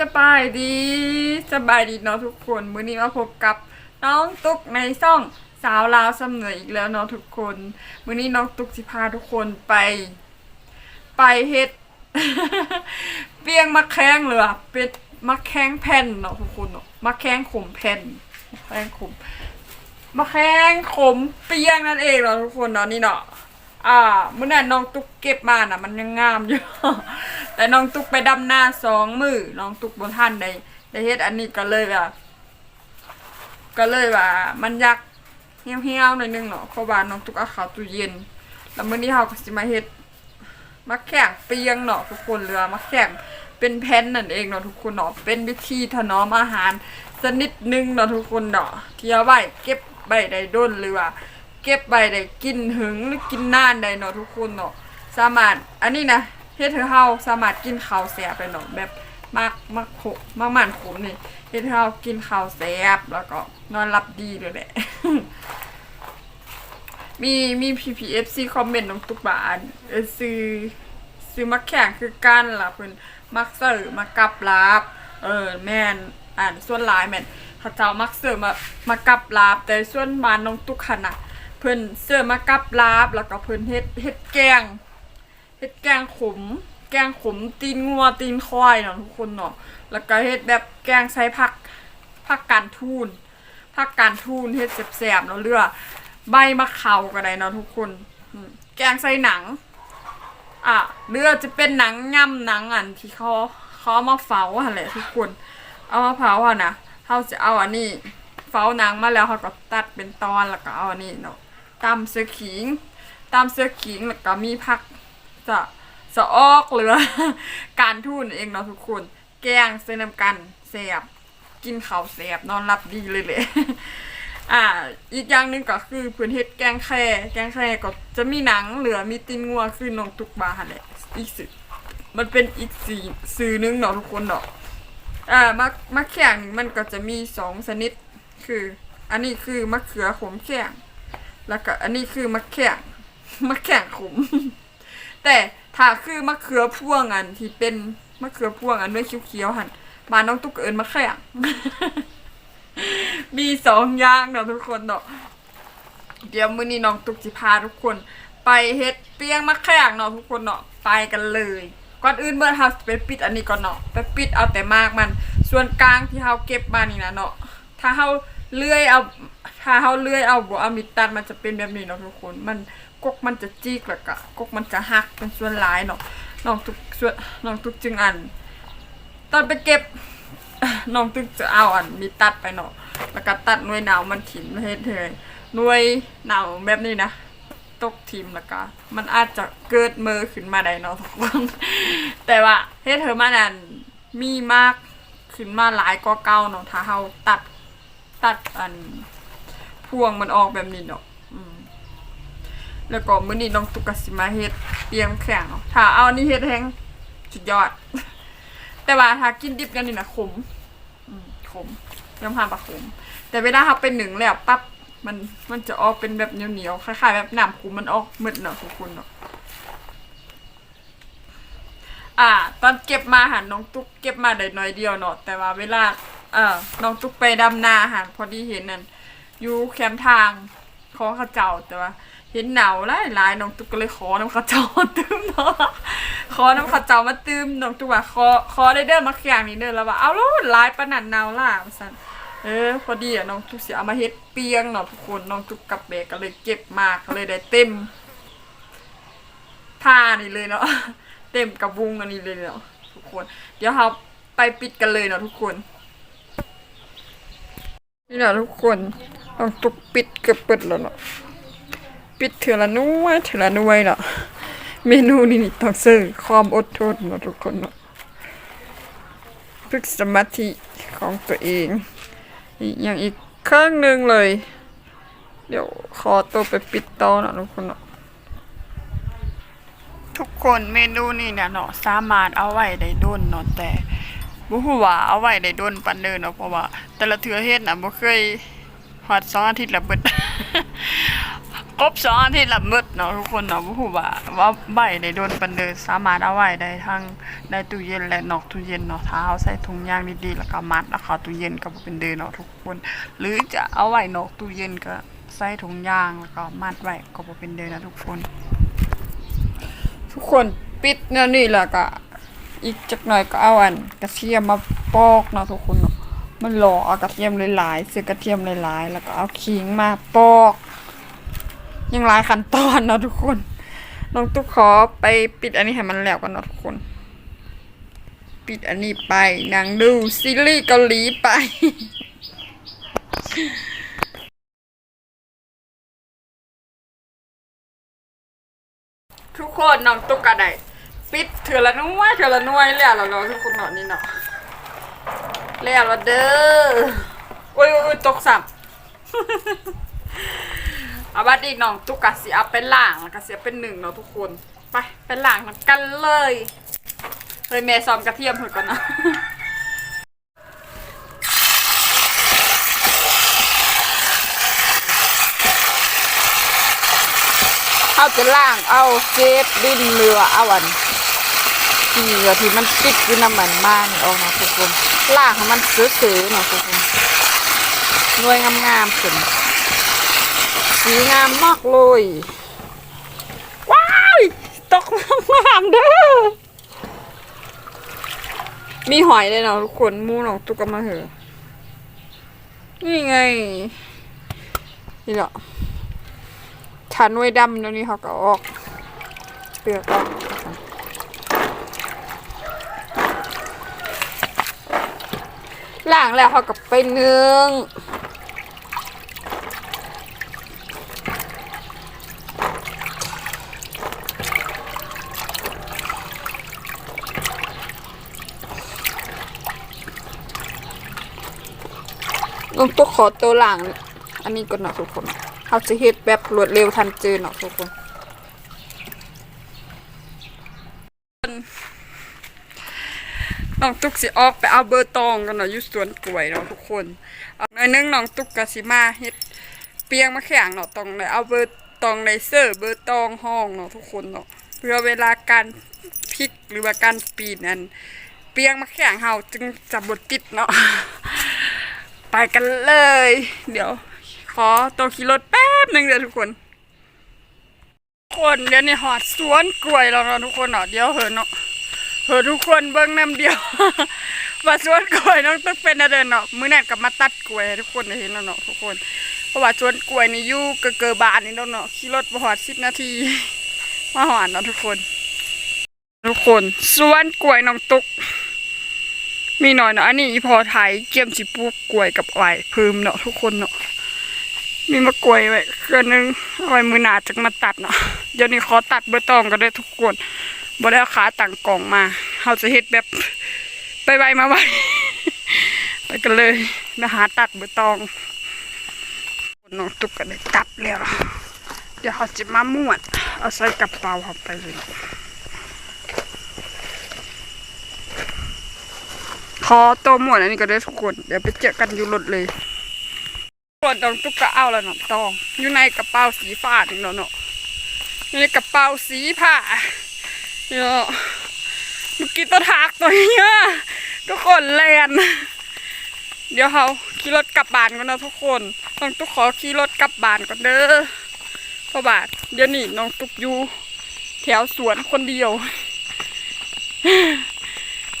สบายดีสบายดีเนาะทุกคนมื้อนี้มาพบกับน้องตุ๊กในช่องสาวลาวสำเหนืออีกแล้วเนาะทุกคน มื้อนี้น้องตุ๊กสิพาทุกคนไป ไปเฮ็ด เปียงมะแข้งเหรือเป็ดมะแข้งแผ่นเนาะทุกคนเนาะมะแข้งขมแผ่นมะแข้งขมมะแข้งขมเปียงนั่นเองเนาะทุกคนเนาะนี่เนาะ อ่ามื่อนั้นน้องตุ๊กเก็บมาน่ะ มันยังงามอยู่ แต่น้องตุ๊กไปดำหน้าสองมือน้องตุ๊กบนท่านได้ได้เฮ็ดอันนี้ก็เลยว่าก็เลยว่า มันยากเหี่ยวๆหน่อยนึงเนาะเพราะว่าน้องตุ๊กเอาข้าตู้เย็น แล้วมื้อนี้เฮาก็สิมาเฮ็ดมาแข่งเปียงเนาะทุกคนเรือมาแข่งเป็นแผ่นนั่นเองเนาะทุกคนเนาะเป็นวิธีถนอมอาหารสนิดหนึงเนาะทุกคนเนาะที่เอาไว้เก็บใบได้ด้นหรือว่า เก็บใบได้กินหึงหรือกินนานได้เนาะทุกคนเนาะสามารถอันนี้นะเฮ็ดให้เฮาสามารถกินข้าวแซ่บได้เนาะแบบมากมากโขมากมันขมนี่เฮ็ดให้เฮากินข้าวแซ่บแล้วก็นอนหลับดีเลยแหละมีมี PPFC คอมเมนต์น้องตุ๊กบาอันซื้อซื้อมาแข่งคือกันล่ะเพิ่นมักเสิร์มากับลาบเออแม่นอ่านส่วนหลายแม่นเขาเจ้ามักเสิร์มามากับลาบแต่ส่วนมานน้องตุ๊กหันน่ะ พิ่นเสิร์ฟมากับลาบ แล้วก็เพิ่นเฮ็ดเฮ็ดแกงเฮ็ดแกงขม แกงขมตีนงัวตีนควายเนาะทุกคนเนาะแล้วก็เฮ็ดแบบแกงใส่ผักผักกาดทูนผักกาดทูนเฮ็ดแซ่บๆเนาะเรือใบมะเขาก็ได้เนาะทุกคนแกงใส่หนัง อะเรือจะเป็นหนังย่ำหนังอันที่เขาเขามาเฝ้าหั่นแหละทุกคน เอามาเผาอะนะเขาจะเอาอันนี้เฝ้าหนังมาแล้วเขาก็ตัดเป็นตอนแล้วก็เอาอันนี้เนาะ ตำเสื้อขิงตำเสื้อขิงแล้วก็มีผักจะสะออกเหลือ การทูนเองเนาะทุกคน แกงเส้นน้ำกันแสบกินข้าวแสบนอนหลับดีเลยเลยอ่า อีกอย่างหนึ่งก็คือเพื่อนเฮ็ดแกงแค่แกงแค่ก็จะมีหนังเหลือมีตีนงัวคือน้องตุกบาลแหละอีกสื่อมันเป็นอีกสีสื่อหนึงเนาะทุกคนเนาะอ่ามะมะแข่งมันก็จะมีสองชนิด คือ อันนี้คือมะเขือขมแข่ง แล้วก็อันนี้คือมะแข่งมะแข่งขม แต่ถ้าคือมะเขือพวงอันที่เป็นมะเขือพวงอันด้วยเขียวๆหันมานน้องตุ๊กเอิญมะแข่งมีสองอย่างเนาะทุกคนเนาะเดี๋ยวมื้อนี้น้องตุ๊กสิพาทุกคน ไปเฮ็ดเปียงมะแข่งเนาะทุกคนเนาะไปกันเลยก่อนอื่นเบิร์เฮาสิไปปิดอันนี้ก่อนเนาะไปปิดเอาแต่มากมัน ส่วนกลางที่เฮาเก็บมานี่นะเนาะถ้าเฮา เลื่อยเอาถ้าเฮาเลื่อยเอาบ่เอามีดตัดมันจะเป็นแบบนี้เนาะทุกคน มันกกมันจะจีกแล้วก็กกมันจะหักเป็นส่วนหลายเนาะน้องทุกส่วนน้องทุกจึงอัน ตอนไปเก็บน้องตึกจะเอาอันมีตัดไปเนาะแล้วก็ตัดหน่วยหนาวมันถิ่มเฮ็ดเลยหน่วยหนาวแบบนี้นะตกทีมแล้วก็มันอาจจะเกิดมือขึ้นมาได้เนาะทุกคนแต่ว่าเฮ็ดเธอมานั่นมีมากขึ้นมาหลายกว่าเก่าเนาะถ้าเฮาตัด ตัดอันพวงมันออกแบบนี้เนาะอืมแล้วก็มื้อนี้น้องตุกกะสิมาเฮ็ดเตรียมแข่งเนาะถ้าเอานนี้เฮ็ดแฮงสุดยอด แต่ว่าถ้ากินดิบกันนี่นะขมอืมขมยำหามปลาขม แต่เวลาเราเป็นหนึ่งแล้วปั๊บมันมันจะออกเป็นแบบเหนียวๆคล้ายๆแบบน้ำคุมมันออกมืดเนาะทุกคนเนาะอ่า ตอนเก็บมาหันน้องตุ๊กเก็บมาได้น้อยเดียวเนาะแต่ว่าเวลา เออน้องตุ๊กไปดำนาหันพอดีเห็นนั่นอยู่แคมทางขอข้าเจ้าแต่ว่า เห็นหนาวหลายหลายน้องตุ๊กก็เลยขอน้ำข้าเจ้ามาตื้มเนาะขอน้ำข้าเจ้ามาตื้มน้องตุ๊กว่าขอขอได้เด้อมาเคียงนี่เด้อแล้วว่าเอาลูหลายปานนันหนาวล่ะว่าซั่นเออพอดีอะน้องทุกเสียเอามาเฮ็ดเปียงเนาะทุกคนน้องทุกกับเบกก็เลยเก็บมากก็เลยได้เต็มผ้านี่เลยเนาะเต็มกับวุงอันนี้เลยเนาะทุกคน เดี๋ยวเราไปปิดกันเลยเนาะทุกคน นี่เนาะทุกคนน้องตุกปิดเกือบเปิดแล้วเนาะปิดเถื่อละหน้ยเถื่อละหน้ยเนาะเมนูนี่นี่ต้องซื้อความอดทนเนาะทุกคนเนาะฝึกสมาธิของตัวเองอีกอย่างอีกเครื่องหนึ่งเลย เดี๋ยวขอตัวไปปิดต่อนะทุกคนเนาะทุกคนเมนูนี่เนี่ยเนาะสามารถเอาไว้ได้ด้นเนาะแต่ บ่ฮู้ว่าเอาไว้ได้ด้นปานเด้อเนาะเพราะว่า แต่ละเทื่อเฮ็ดน่ะบ่เคยฮอด2อาทิตย์ละเบิดก็รบสองอาทิตย์ละมืดเนาะทุกคนเนาะบ่ฮู้ว่าว่าใบได้โดนปันเดินสามารถเอาไว้ได้ทั้งในตู้เย็นและนอกตู้เย็นเนาะถ้าเอาใส่ถุงยางดีๆแล้วก็มัดแล้วเข้าตู้เย็นก็บ่เป็นเดินเนาะทุกคน หรือจะเอาไว้นอกตู้เย็นก็ใส่ถุงยางแล้วก็มัดไว้ก็บ่เป็นเดินนะทุกคน ทุกคนปิดแนวนี้แล้วก็ อีกจักหน่อยก็เอาอันกระเทียมมาปอกเนาะทุกคนเนาะมันหล่อเอากระเทียมหลายๆซื้อกระเทียมหลายๆแล้วก็เอาขิงมาปอก ยังหลายขั้นตอนเนาะทุกคนน้องตุ๊กขอไปปิดอันนี้ให้มันแล้วกันเนาะทุกคน ปิดอันนี้ไปนางดูซีรีส์เกาหลีไปทุกคนน้องตุ๊กกระได้ ปิดเถื่อละหน้วยเถื่อละน้วยแล้วแล้วเนาทุกคนเนาะนี่เนาะแล้วแล้วเด้อโอ้ยโอ้ยตกสับเอาบัดอีกน้องตุ๊กกะสิเอาเป็นล่างแล้วก็เสียเป็นหนึ่งเนาะทุกคนไปเป็นล่างกันเลยเฮ้ยแม่ซ้อมกระเทียมเถอะก่อนนะเอาจะล่างเอาเศษดินเรือเอาอัน ที่เหลือที่มันติดอยู่น้ำมันมานี่ออกเนาะทุกคนล่างให้มันซื้อๆเนาะทุกคนหน่วยงามๆขึ้นสีงามมากเลย ว้ายตกงามเด้อมีหอยเลยเนาะทุกคนมูหนองตุกมาเหอะนี่ไง นี่เหรอชันไว้ดำแล้วนี่เขาก็ออกเปลือกออก ล่างแล้วเขาก็ไปนืองลงตัวขอตัวหลัง อันนี้ก่อนเนาะทุกคนเขาจะเฮ็ดแบบรวดเร็วทันเจอเนาะทุกคน น้องตุ๊กสิออกไปเอาเบอร์ตองกันเนาะอยู่สวนกล้วยเนาะทุกคนเอาหน่อยนึงน้องตุ๊กก็สิมาเฮ็ดเปียงมะแข่งเนาะตองเลยเอาเบอร์ตองในเซอร์เบอร์ตองห้องเนาะทุกคนเนาะเพื่อเวลาการพลิกหรือว่าการปีนนั้นเปียงมะแข่งเฮาจึงจะบดติดเนาะไปกันเลย เดี๋ยว ขอตัวขี่รถแป๊บหนึ่งเดี๋ยวทุกคน คนเดี๋ยวนี้หอดสวนกล้วยแล้วเนาะทุกคนเนาะเดี๋ยวเหอะเนาะ เหอทุกคนเบิ้งน้ำเดียวว่าสวนกล้วยน้องต้องเป็นอะไรเนาะมื้อนั้นกลับมาตัดกล้วยทุกคนเห็นแล้วเนาะทุกคน เพราะว่าสวนกล้วยนี่อยู่เกอเกอบานนี่เนาะขี่รถมาหอดสิบนาทีมาหอดเนาะทุกคน ทุกคนสวนกล้วยน้องตุก มีหน่อยเนาะอันนี้อีพอไทยเกี่ยมสิปลูกกล้วยกับไหวพืมเนาะทุกคนเนาะมีมะกล้วยไว้เครือนึงเอาไว้มือหนาจักมาตัดเนาะเดี๋ยวนี้ขอตัดเบอร์ตองกันด้วยทุกคน บ่ได้เอาขาต่างกล่องมาเราจะเฮ็ดแบบไปไวมาไวไปกันเลยมาหาตัดเบอร์ตองน้องตุ๊กก็ได้ตัดแล้ว เดี๋ยวเขาจะมาม้วนเอาใส่กระเป๋าเขาไปเลยขอโตหมดอันนี้ก็ได้ทุกคน เดี๋ยวไปเจอกันอยู่รถเลยส่วนตองตุ๊กก็เอาแล้วเนาะตอง อยู่ในกระเป๋าสีฟ้าถึงเนาะเนาะอยู่ในกระเป๋าสีผ้า เนาะเมื่อกี้ตัวทากตัวเนี้ยทุกคนแลนเดี๋ยวเขาขี่รถกลับบ้านกันนะทุกคนต้องตุ๊กขอขี่รถกลับบ้านก่อนเด้อพราะบาทเดี๋ยวนี้น้องตุ๊กอยู่แถวสวนคนเดียว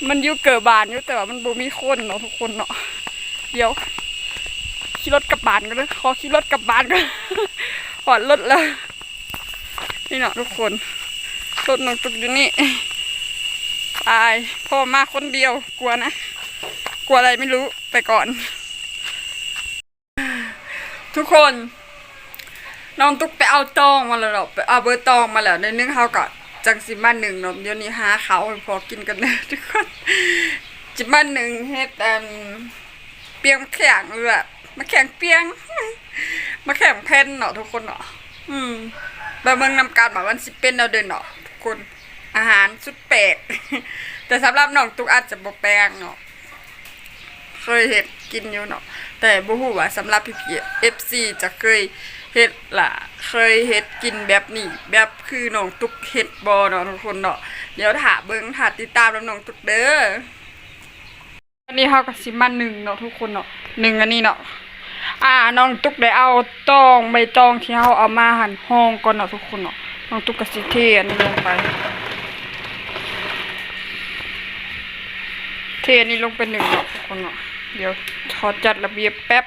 มันอยู่เกิดบานอยู่แต่ว่ามันบ่มีคนเนาะทุกคนเนาะเดี๋ยวขี่รถกลับบ้านกันเลยขอขี่รถกลับบ้านกันหอดรถแล้วนี่เนาะทุกคน รถน้องตุกอยู่นี่ตายพ่อมาคนเดียวกลัวนะ กลัวอะไรไม่รู้ไปก่อน ทุกคนน้องตุ๊กไปเอาตองมาแล้วเนาไปเอาเบอร์ตองมาแล้วในนึงเขาก็จังสิมาหนึ่งเนาะเดี๋ยวนี้หาเขาพอกินกันเนอะทุกคนจิมาหนึ่งเฮ็ดอันเปียงแข็งเลยอะมาแข่งเปียง มาแข่งเพนเนาะทุกคนเนาะอืมแบบเมืองนำการหมาวันสิเป็นเราเดินเนาะ คน อาหารสุดแปลกแต่สำหรับน้องตุ๊กอาจจะบ่แปลกเนาะเคยเห็นกินอยู่เนาะแต่บ่ฮู้ว่าสำหรับพี่ๆ FC จะเคยเฮ็ดล่ะ เคยเฮ็ดกินแบบนี้ แบบคือน้องตุกเฮ็ดบ่เนาะทุกคนเนาะเดี๋ยวถ้าเบิ่งถ้าติดตามน้องตุกเด้ออันนี้เฮาก็สิมาหนึ่งเนาะทุกคนเนาะหนึ่งอันนี้เนาะอ่าน้องตุกได้เอาตองใบตองที่เฮาเอามาหั่นห้องก่อนเนาะทุกคนเนาะ น้องตุกก็สิเทอันนี้ลงไป เทอันนี้ลงไปหนึ่งเนาะทุกคนเนาะเดี๋ยวขอจัดระเบียบแป๊บ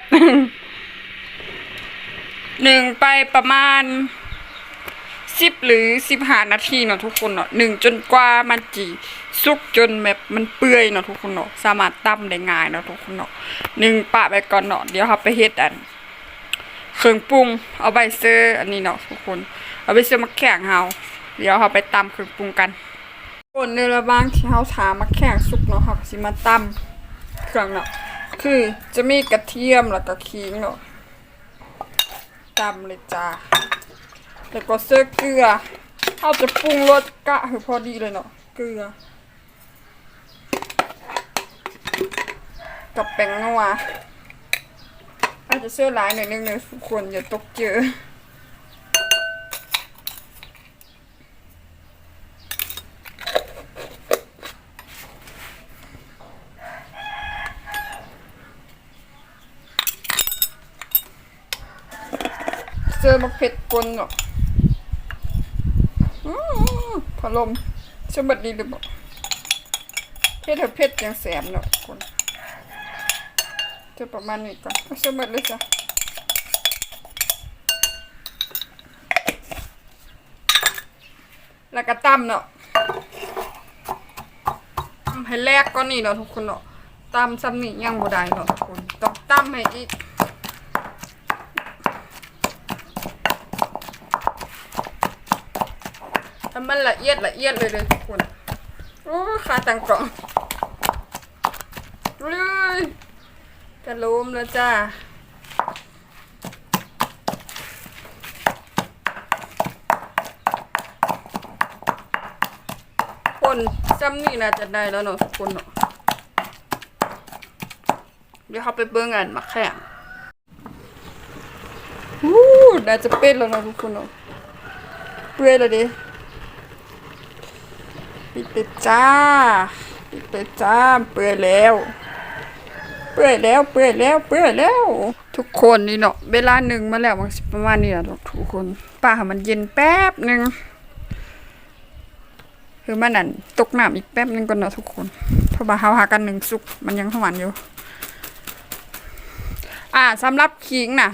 หนึ่งไปประมาณสิบหรือสิบห้านาทีเนาะทุกคนเนาะหนึ่งจนกว่ามันจีสุกจนแบบมันเปื่อยเนาะทุกคนเนาะสามารถตำได้ง่ายเนาะทุกคนเนาะหนึ่งปะไปก่อนเนาะเดี๋ยวเราไปเฮ็ดอัน เครื่องปรุง เอาใบเซอร์อันนี้เนาะทุกคน เอาไปเซอร์มาแข่งเฮาเดี๋ยวเราไปตำเครื่องปรุงกันคนในระหว่างที่เฮาถามมาแข่งสุกเนาะเราก็สิมาตำเครื่องเนาะคือจะมีกระเทียมแล้วก็ขิงเนาะตำเลยจ้าแล้วก็เสื้อเกลือเอาจะปรุงรสกะให้พอดีเลยเนาะเกลือ กับแป้งนัว อาจจะเสื้อลายหน่อยนึงเลยทุกคนอย่าตกเจอเจอมาเผ็ดกลนเนาะอื้อพัดลมเชื่อบัดดีหรือเปล่าเผ็ดเถอะเผ็ดยังแสบเนาะคน จอประมาณนี้ก่อนเอาเชื่อบัดเลยจ้ะแล้วก็ตำเนาะตำให้แรกก่อนนี่เนาะทุกคนเนาะตำซ้ำนี่ยังบ่ได้เนาะทุกคนต้องตำให้อีกทำมันละเอียดละเอียดเลยเลยทุกคนโอ้ขาตังกล่องเลย จะล้มแล้วจ้าคนซ้ำนี่น่าจะได้แล้วเนาะทุกคนเนาะเดี๋ยวเขาไปเบิ้งกันมาแข่งวู้น่าจะเป็นแล้วเนาะทุกคนเนาะเปื่อยเลยดิปิดไปจ้าปิดไปจ้าเปื่อยแล้ว เปื่อยแล้วเปื่อยแล้วเปื่อยแล้ว ทุกคนนี่เนาะเวลาหนึ่งมาแล้วมันประมาณนี้แหละทุกคนป้ามันเย็นแป๊บหนึ่งคือมันนั่นตกน้ำอีกแป๊บหนึงก่อนเนาะทุกคนเพราะว่าเฮาหากันหนึ่งสุกมันยังหวานอยู่ อ่าสำหรับขิงน่ะ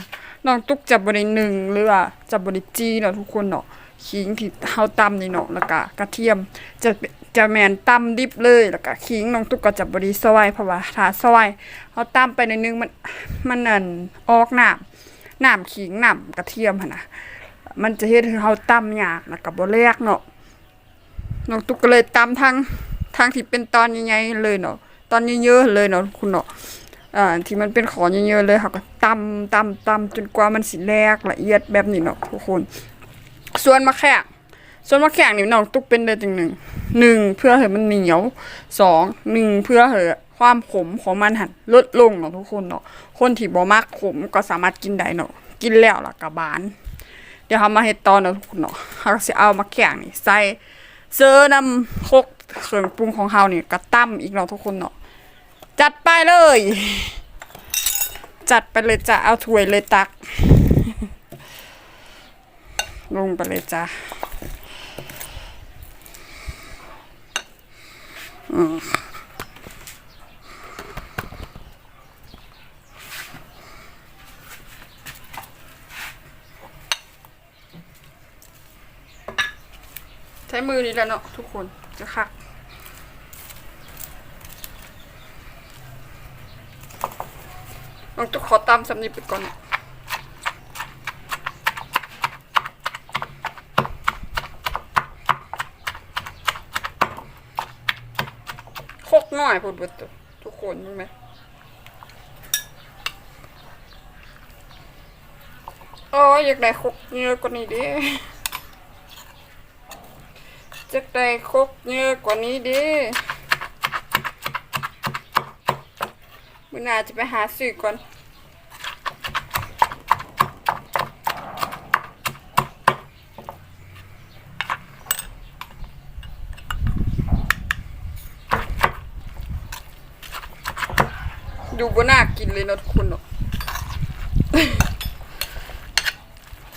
น้องตุ๊กจะบริหนึ่งหรือว่าจะบริจีเนาะทุกคนเนาะขิงที่เฮาตำนี่เนาะแล้วก็กระเทียมจะ จะแมนตำดิบเลยแล้วก็ขิงน้องตุ๊กก็จะบริซอยเพราะว่าถ้าซอยเฮาตำไปในอยนึงมันมันนั่นออกน้ำน้ำขิงน้ำกระเทียมหั่นน่ะมันจะเฮ็ดให้เฮาตำยากแล้วก็บ่แลกเนาะน้องตุ๊กก็เลยตำทั้งทั้งที่เป็นตอนใหญ่ๆเลยเนาะตอนเยอะๆเลยเนาะคุณเนาะอ่าที่มันเป็นขอเยอะๆเลยค่ะก็ตำตำตำจนกว่ามันสิแลกละเอียดแบบนี้เนาะทุกคน ส่วนมะแขก ส่วนมะแขกนี่นองตุกเป็นได้จริงหนึ่งหนึ่งเพื่อให้มันเหนียวสองหนึ่งเพื่อให้ความขมของมันหันลดลงเนาะทุกคนเนาะคนที่บ่มักขมก็สามารถกินได้เนาะกินแล้วล่ะกะบาน เดี๋ยวเรามาเฮ็ดตอนเนาะทุกคนเนาะเราก็สิเอามะแขกนี่ใส่เสื้อนำคกเครื่องปรุงของเฮานี่ก็ตั้มอีกเนาะทุกคนเนาะจัดไปเลย จัดไปเลยจ้ะเอาถ้วยเลยตัก ลงไปเลยจ้ะอืม ใช้มือนี่แหละเนาะทุกคนจะคักน้องตุกขอตามสำนีไปก่อนโค หน่อยพูดเบิดตัวทุกคนใช่ไหมโอ้ยอยากได้คกเยอะกว่านี้ดิอยากได้คกเยอะกว่านี้ดิมือหนาจะไปหาสื่อก่อน ดูบ่น่ากินเลยนะทุกคนเนาะ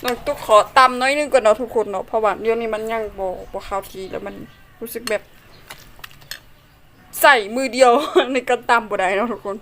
น้องตุ๊กขอตำน้อยนึงก่อนเนาะทุกคนเนาะเพราะว่าเดี๋ยวนี้มันยังบ่บ่าข้าทีแล้วมันรู้สึกแบบ ใส่มือเดียวในการตำบ่ได้เนาะทุกคน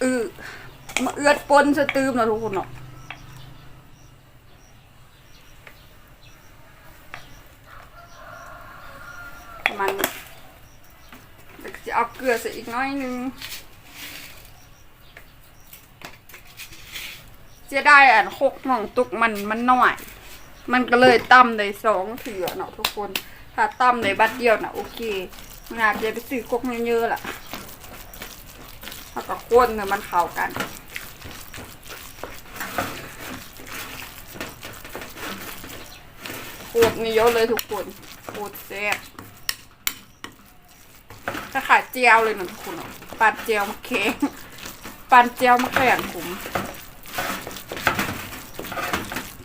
เออมาเอือด ปนสตืมเนาะทุกคนเนาะมันจะเอาเกลือใส่อีกน้อยนึงจะได้อันหกหม่องตุกมันมันหน้อย มันก็เลยตั้มได้สองเถื่อเนาะทุกคน ถ้าตั้มในบัดเดียวนะโอเคมันอาจจะไปซื้อกกเยอะๆล่ะแล้วก็ข้นให้มันเข้ากัน โคตรนี่เยอะเลยทุกคนโคตรแซ่บถ้าขายเจียวเลยนะทุกคนปั่นเจียวมะเขือปั่นเจียวมะแขวนขุม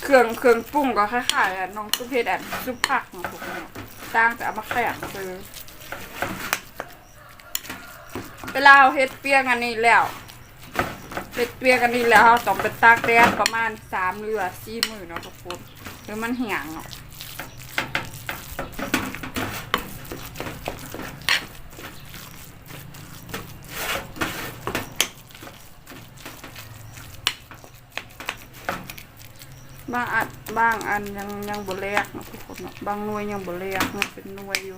เครื่องเครื่องปรุงก็คล้ายๆอะน้องซุปเห็ดอันซุปผักเนาะทุกคนเนาะต่างจากเอามะแขวนคือเวลาเราเฮ็ดเปียกอันนี้แล้วเฮ็ดเปียกอันนี้แล้วต้องไปตากแดดประมาณสามหรือสี่มือเนาะทุกคนหรือมันเหี่ยงเนาะ บางอันบางอันยังยังบ่แลกเนาะทุกคนเนาะบางหน่วยยังบ่แลกยังเป็นหน่วยอยู่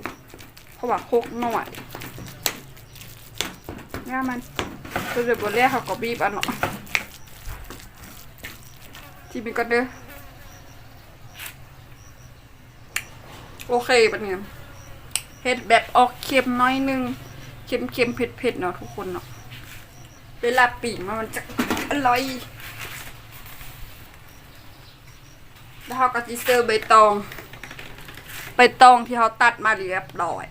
เพราะว่าโคกหน่วยง่ามันตัวเดี๋ยวบนแรกเขาก็บีบอันเนาะที่มีก็เด้อโอเคปะเนี่ยเฮ็ดแบบออกเค็มน้อยนึงเค็มเค็มเผ็ดเผ็ดเนาะทุกคนเนาะเวลาปีกมันมันจะอร่อย แล้ว เขาก็จะเซอร์ใบตองใบตองที่เขาตัดมาเรียบร้อย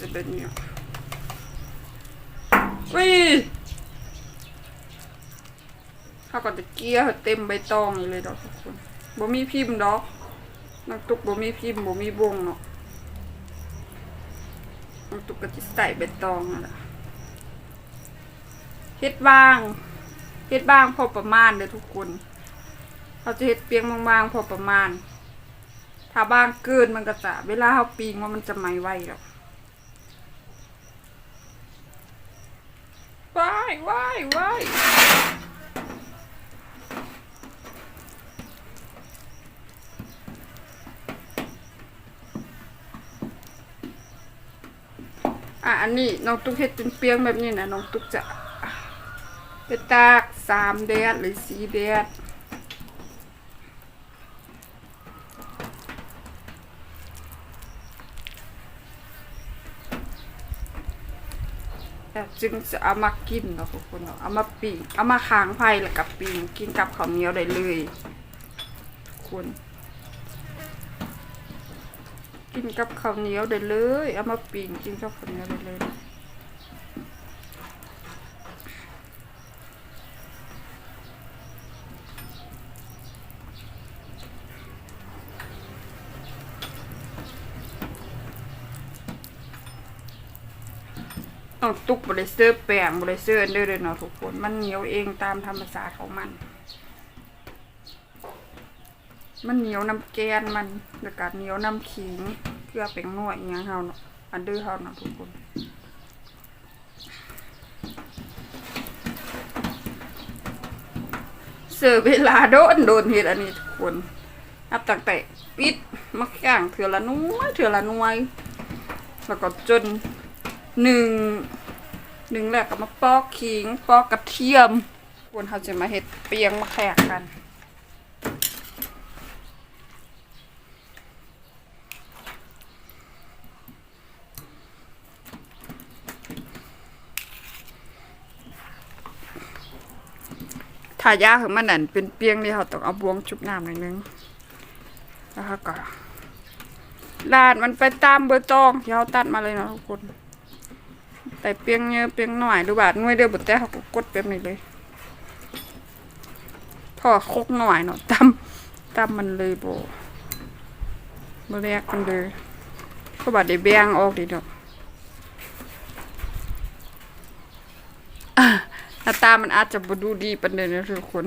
จะเป็นเนี่ยวิเขาก็จะเกี้ยเต็มใบตองเลยดอกทุกคนบ่มีพิมพ์ดอกนักตุกบ่มีพิมพ์บ่มีวงเนาะนักตุกก็จะใส่ใบตองนั่นแหละ เฮ็ดบางเฮ็ดบางพอประมาณเด้อทุกคนเราจะเฮ็ดเปียงบางๆพอประมาณ ถ้าบางเกินมันก็จะเวลาเฮาปีงว่ามันจะไหม้ไวแล้วว้ายว้ายว้ายอะอันนี้น้องตุ๊กเฮ็ดเป็นเปียงแบบนี้นะน้องตุ๊กจะ ไปตากสามแดดหรือสี่แดดแล้วจึงจะเอามากินเนาะทุกคนเนาะเอามาปิ้งเอามาค้างไฟแล้วกับปิ้งกินกับข้าวเหนียวได้เลยทุกคนกินกับข้าวเหนียวได้เลย เอามาปิ้งกินกับข้าวเหนียวได้เลย เอาตุกบริเซอร์แป้งบริเซอร์เด้อเลยเนาะทุกคน มันเหนียวเองตามธรรมชาติของมัน มันเหนียวน้ำแกนมันแล้วก็เหนียวน้ำขิงเพื่อเป็นหน่วยอหยังเฮาเนาะอันเดือเฮาเนาะทุกคนเสือเวลาโดนโดนเฮ็ดอันนี้ทุกคนนับตั้งแต่ปิดมักย่างเถื่อละน้อยเถื่อละน่วยแล้วก็จน หนึ่งหนึ่งแหล้วก็มาปอกขิงปอกกระเทียมควรเขาจะมาเฮ็ดเปียงมาแขกกันถ้ายาของมันนั่นเป็นเปียงนี่เขาต้องเอาบวงชุบน้ำหน่อยนึงแล้วก็ลาดมันไปตามเบอร์ตองที่เขาตัดมาเลยนะทุกคน แต่เปียงเยอะเปียงหน่อยดูบาดน่วยเดียวบดแต่เขาก็กดแบบนี้เลยพอคกหน่อยเนาะตำตำมันเลยโบโบแรกกันเลยก็บาดได้แบงออกดีเนาะหน้าตามันอาจจะบดูดีปันเดนนะทุกคน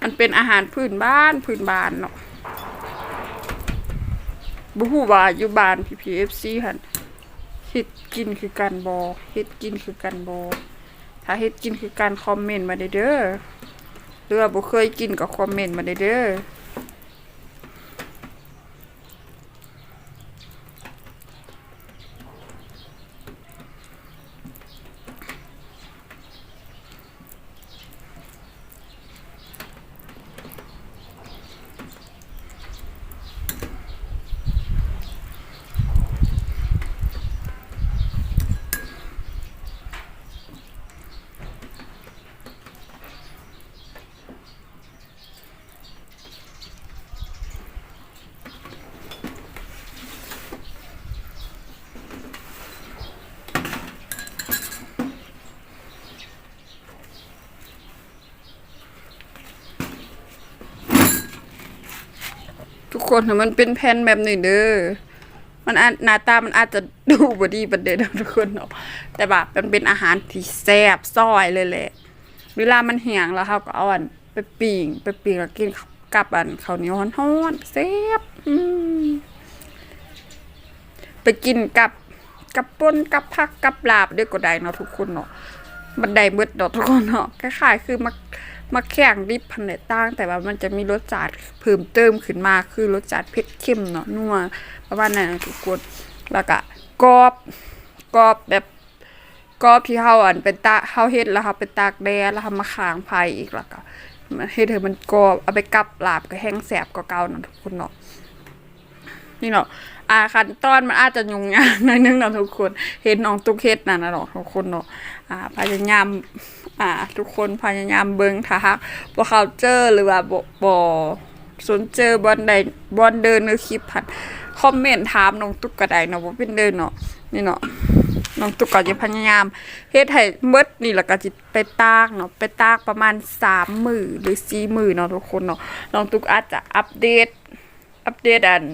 มันเป็นอาหารพื้นบ้านพื้นบ้านเนาะบูฮูว่าอยู่บ้านพีพีเอฟซีหัน เฮ็ดกินคือการบอเฮ็ดกินคือการบอถ้าเฮ็ดกินคือการคอมเมนต์มาเด้อเรือบ่เคยกินก็คอมเมนต์มาเด้อ คนมันเป็นแผ่นแบบนี้เด้อ มันอาจหน้าตามันอาจจะดูบ่ดีประเด็นทุกคนเนาะ แต่แบบมันเป็นอาหารที่แซ่บซอยเลยแหละ เวลามันเหียงแล้วเขาก็เอาอันไปปิ้งไปปิ้งแล้วกินกับอันข้าวเหนียวฮ้อนๆแซ่บอืมไปกินกับกับป่นกับผักกับลาบด้วยก็ได้เนาะทุกคนเนาะมันได้เบิดดอกทุกคนเนาะคล้ายๆคือมา มาแข่งดิบพันธุ์ต่างแต่ว่ามันจะมีรสชาติเพิ่มเติมขึ้นมาคือรสชาติเผ็ดเข้มเนาะนัวประมาณนั้นทุกคนแล้วก็กรอบกรอบแบบกรอบที่เฮาอันเป็นตาเฮาเฮ็ดแล้วเฮาไปตากแดดแล้วเฮามาค้างไฟอีกแล้วก็มาเฮ็ดให้มันกรอบเอาไปกับลาบก็แห้งแสบกว่าเก่าเนาะทุกคนเนาะนี่เนาะ อ่าขั้นตอนมันอาจจะยุ่งยากนิดนึงเนาะทุกคน เห็นน้องตุ๊กเฮ็ดนั่นน่ะเนาะทุกคนเนาะอ่าพยายามอ่า ทุกคนพยายามเบิ่งถ้าหากบ่เข้าเจอหรือว่าบ่บ่สนเจอบอนใดบอนเดินในคลิปผัดคอมเมนต์ถามน้องตุ๊กก็ได้เนาะบ่เป็นเดินเนาะนี่เนาะน้องตุ๊กก็จะพยายามเฮ็ดให้เบิดนี่แล้วก็สิไปตากเนาะไปตากประมาณ3มื้อหรือ4มื้อเนาะทุกคนเนาะน้องตุ๊กอาจจะอัปเดต อัปเดตอัน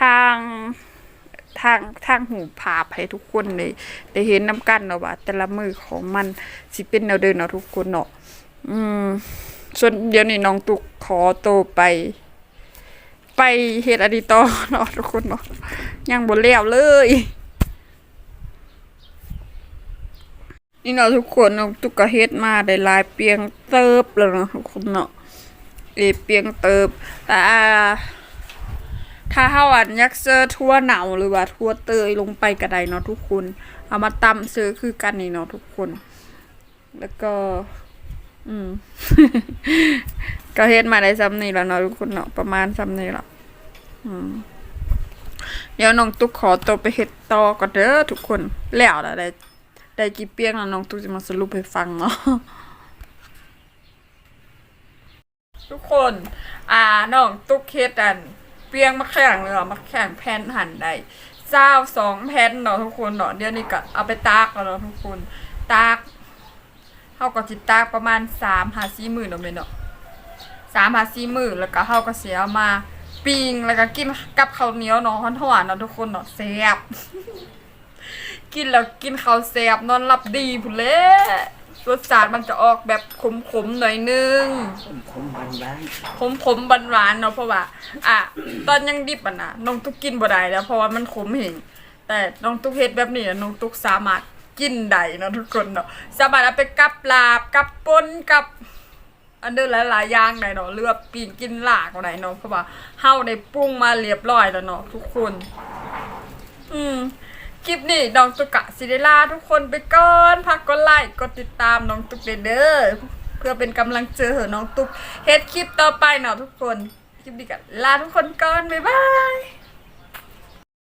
ทางทางทางหูภาพให้ทุกคนได้ได้เห็นน้ำกันเนาะว่าแต่ละมือของมันสิเป็นแนวเดินเนาะทุกคนเนาะอืมส่วนเดี๋ยวนี้น้องตุกขอโตไป ไปเฮ็ดอดีตอเนาะทุกคนเนาะยังบ่แล้วเลยนี่เนาะทุกคนน้องตุกก็เฮ็ดมาได้ลายเปียงเติบแล้วเนาะทุกคนเนาะเอเปียงเติบแต่อ่า ถ้าเฮาอันยักเซอร์ทั่วเหนาหรือว่าทั่วเตยลงไปก็ไดเนาะทุกคน เอามาตำเซอคือกันนี่เนาะทุกคน แล้วก็ อืมก็เฮ็ดมาได้ซ้ำนี่แล้วเนาะทุกคนเนาะประมาณซ้ำนี่ละอืมเดี๋ยวน้องตุ๊กขอตัวไปเฮ็ดต่อก่อนเด้อทุกคนแล้วละได้ได้กี่เปียงแล้วน้องตุ๊กจะมาสรุปให้ฟังเนาะทุกคน อ่าน้องตุ๊กเฮ็ดอัน เปียงมาแข่งเลยเหรอมาแข่งแผ่นหั่นได้เจ้าสองแผ่นเนาะทุกคนเนาะเดี๋ยวนี้ก็เอาไปตากแล้วเนาะทุกคนตากเฮาก็สิตากประมาณ3 5 4มื้อเนาะแม่เนาะ3 5 4มื้อแล้วก็เฮาก็สิเอามาปิ้งแล้วก็กินกับข้าวเหนียวเนาะฮ้อนๆเนาะทุกคนเนาะแซ่บกินแล้วกินข้าวแซ่บนอนหลับดีพุ่นแหละ รสชาติมันจะออกแบบขมๆหน่อยนึง ผมผมบานบ้านผมผมบานหวานๆเนาะเพราะว่า อะ ตอนยังดิบอะนะน้องตุ๊กกินบ่ได้แล้วเพราะว่ามันขมเห็นแต่น้องตุ๊กเฮ็ดแบบนี้นะน้องตุ๊กสามารถกินได้เนาะทุกคนเนาะสามารถเอาไปกับลาบกับป่นกับ อันเดอร์หลายๆอย่างได้เนาะเลือกปีนกินหลากอะไรเนาะเพราะว่าเฮาได้ปรุงมาเรียบร้อยแล้วเนาะทุกคน อืม คลิปนี้น้องตุกกะซิเดล่าทุกคนไปก่อนพักกดไลค์กดติดตามน้องตุกเด้อเด้อเพื่อเป็นกำลังเจอหน้องตุกเฮ็ดคลิปต่อไปเนาะทุกคน คลิปนี้ก็ลาทุกคนก่อน บ๊ายบาย